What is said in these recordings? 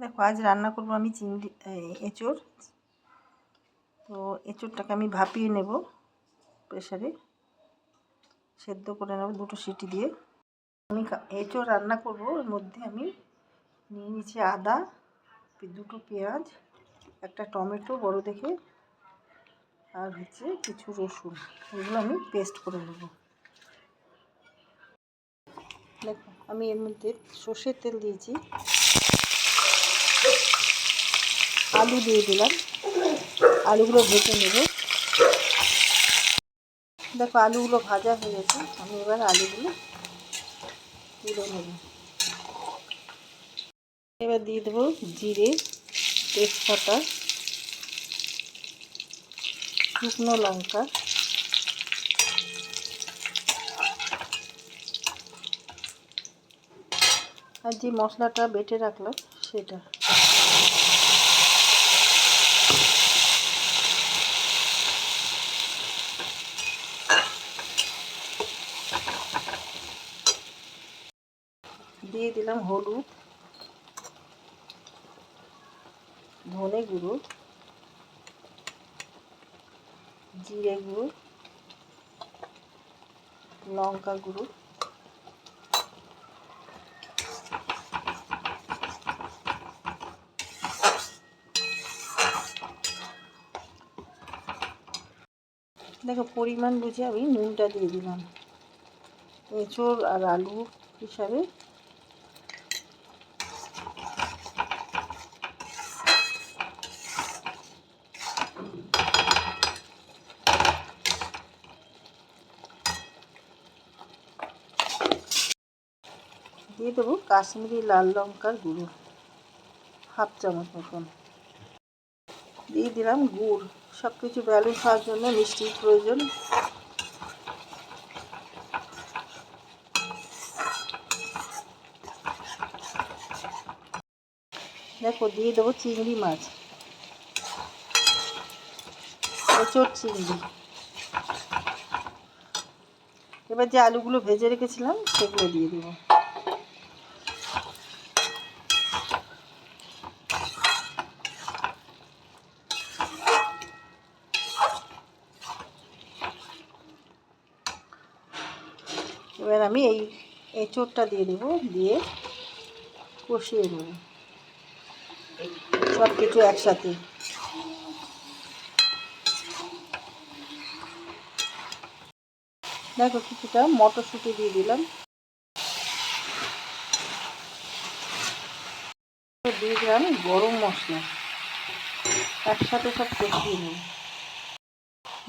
দেখো, আজ রান্না করব আমি চিংড়ি এঁচোড়। তো এঁচোড়টাকে আমি ভাপিয়ে নেব প্রেশারে সেদ্ধ করে নেব দুটো সিটি দিয়ে। আমি এঁচোড় রান্না করব, ওর মধ্যে আমি নিয়ে নিচ্ছি আদা দুটো পেঁয়াজ, একটা টমেটো, বড় দেখে, আর হচ্ছে কিছু রসুন। এগুলো আমি পেস্ট করে নেব। দেখো, আমি এর মধ্যে সর্ষের তেল দিয়েছি। আলু দিয়ে দিলাম। আলুগুলো ভেজে নেব। দেখো, আলুগুলো ভাজা হয়ে গেছে। আমি এবার আলুগুলো তুলে নেব। এবার দিয়ে দেবো জিরে, তেজপাতা, শুকনো লঙ্কা। আর যে মশলাটা বেটে রাখলাম, সেটা। দিয়ে দিলাম হলুদ, ধনে গুঁড়ো, জিরে গুঁড়ো, লঙ্কা গুঁড়ো, দেখো পরিমাণ বুঝে আমি নুনটা দিয়ে দিলাম। এঁচড় আর আলু হিসাবে দিয়ে দেবো কাশ্মীরি লাল লঙ্কার গুঁড়ো, হাফ চামচ মতন। দিয়ে দিলাম গুড় সব কিছু ব্যালেন্স হওয়ার জন্য মিষ্টির প্রয়োজন। দেখো, দিয়ে দেবো চিংড়ি মাছ। প্রচুর চিংড়ি। এবার যে আলুগুলো ভেজে রেখেছিলাম, সেগুলো দিয়ে দেবো। এবার আমি এই এঁচোড়টা দিয়ে দেবো, দিয়ে কষিয়ে নেব। সব কিছু একসাথে। দেখো কিছুটা মটরশুঁটি দিয়ে দিলাম। দিয়ে দিলাম গরম মশলা। একসাথে সব কষিয়ে নেব।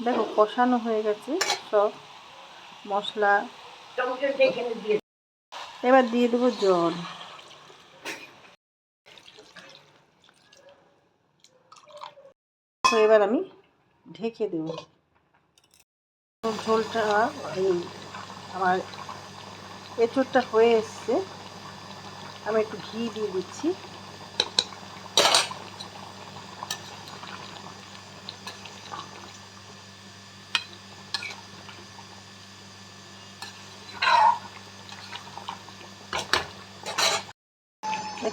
দেখো কষানো হয়ে গেছে সব মশলা। এবার দিয়ে দেবো জল। এবার আমি ঢেকে দেব। ঝোলটা এই আমার এঁচোড়টা হয়ে এসছে। আমি একটু ঘি দিয়ে দিচ্ছি।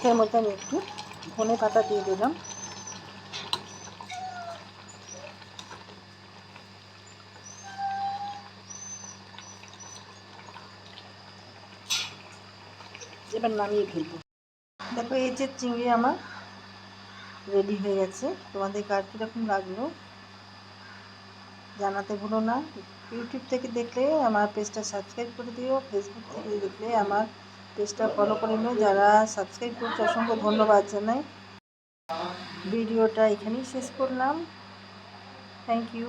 এটার মধ্যে আমি একটু ধনে পাতা দিয়ে দিলাম। এবার নামিয়ে ফেলব। দেখো, এই যে চিংড়ি আমার রেডি হয়ে গেছে। তোমাদের কার কীরকম লাগল জানাতে ভুলো না। ইউটিউব থেকে দেখলে, আমার পেজটা সাবস্ক্রাইব করে দিও ফেসবুক থেকে দেখলে আমার পেজটা ফলো করে নিও, যারা সাবস্ক্রাইব করছে, অসংখ্য ধন্যবাদ জানাই। ভিডিওটা এখানেই শেষ করলাম। Thank you